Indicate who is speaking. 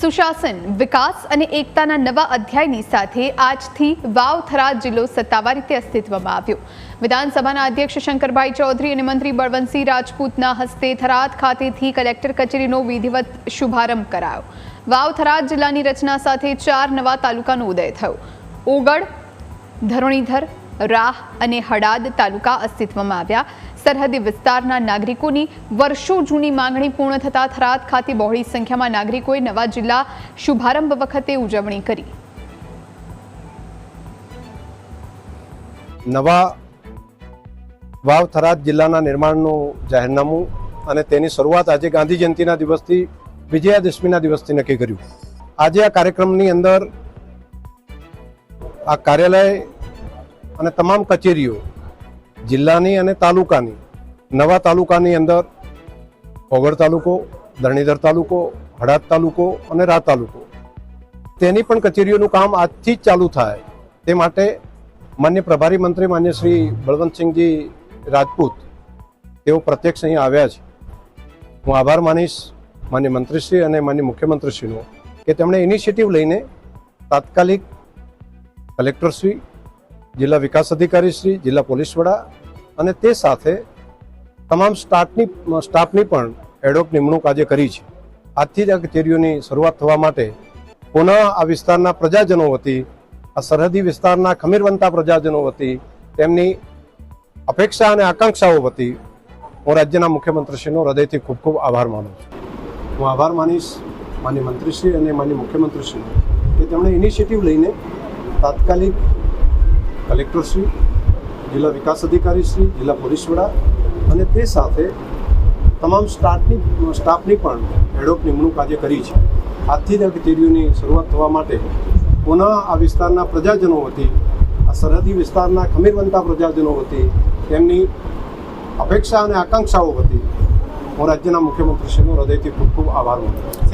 Speaker 1: સુશાસન, વિકાસ અને એકતાના નવા અધ્યાયની સાથે આજથી વાવ થરાદ જિલ્લો સત્તાવાર રીતે અસ્તિત્વમાં આવ્યો. વિધાનસભાના અધ્યક્ષ શંકરભાઈ ચૌધરી અને મંત્રી બળવંતસિંહ રાજપૂતના હસ્તે થરાદ ખાતેથી કલેક્ટર કચેરીનો વિધિવત શુભારંભ કરાયો. વાવ થરાદ જિલ્લાની રચના સાથે ચાર નવા તાલુકાનો ઉદય થયો. ઓગળ, ધરણીધર, રાહ અને હડાદ તાલુકા અસ્તિત્વમાં આવ્યા. સરહદી વિસ્તારના નાગરિકોની વર્ષો જૂની માંગણી પૂર્ણ થતા થરાદ ખાતે બહોળી સંખ્યામાં નાગરિકોએ નવા જિલ્લા શુભારંભ વખતે ઉજવણી કરી.
Speaker 2: નવા વાવ થરાદ જિલ્લાના નિર્માણનું જાહેરનામું અને તેની શરૂઆત આજે ગાંધી જયંતિના દિવસથી વિજયાદશમીના દિવસથી નક્કી કર્યું. આજે આ કાર્યક્રમની અંદર આ કાર્યાલય અને તમામ કચેરીઓ જિલ્લાની અને તાલુકાની, નવા તાલુકાની અંદર ઓગળ તાલુકો, ધરણીધર તાલુકો હડાદ તાલુકો અને રા તાલુકો. તેની પણ કચેરીઓનું કામ આજથી જ ચાલુ થાય. તે માટે માન્ય પ્રભારી મંત્રી માન્ય શ્રી બળવંતસિંહજી રાજપૂત, તેઓ પ્રત્યક્ષ અહીં આવ્યા છે. હું આભાર માનીશ માન્ય મંત્રીશ્રી અને માન્ય મુખ્યમંત્રીશ્રીનો કે તેમણે ઇનિશિયેટિવ લઈને તાત્કાલિક કલેક્ટરશ્રી જિલ્લા વિકાસ અધિકારી શ્રી, જિલ્લા પોલીસ વડા અને તે સાથે તમામ સ્ટાફની સ્ટાફની પણ એડોક નિમણૂક આજે કરી છે. આજથી જ આ કચેરીઓની શરૂઆત થવા માટે પુનઃ આ વિસ્તારના પ્રજાજનો વતી, આ સરહદી વિસ્તારના ખમીરવંતા પ્રજાજનો વતી, તેમની અપેક્ષા અને આકાંક્ષાઓ વતી હું રાજ્યના મુખ્યમંત્રીશ્રીનો હૃદયથી ખૂબ ખૂબ આભાર માનું છું. હું આભાર માનીશ માન્ય મંત્રીશ્રી અને માન્ય મુખ્યમંત્રીશ્રીનો કે તેમણે ઇનિશિયેટિવ લઈને તાત્કાલિક કલેક્ટરશ્રી જિલ્લા વિકાસ અધિકારીશ્રી જિલ્લા પોલીસ વડા અને તે સાથે તમામ સ્ટાફની સ્ટાફની પણ એડોક નિમણૂક આજે કરી છે. આજથી જ આ કચેરીઓની શરૂઆત થવા માટે પુનઃ આ વિસ્તારના પ્રજાજનો વતી, આ સરહદી વિસ્તારના ખમીરવંતા પ્રજાજનો વતી, તેમની અપેક્ષા અને આકાંક્ષાઓ વતી હું રાજ્યના મુખ્યમંત્રીશ્રીનો હૃદયથી ખૂબ ખૂબ આભાર માનું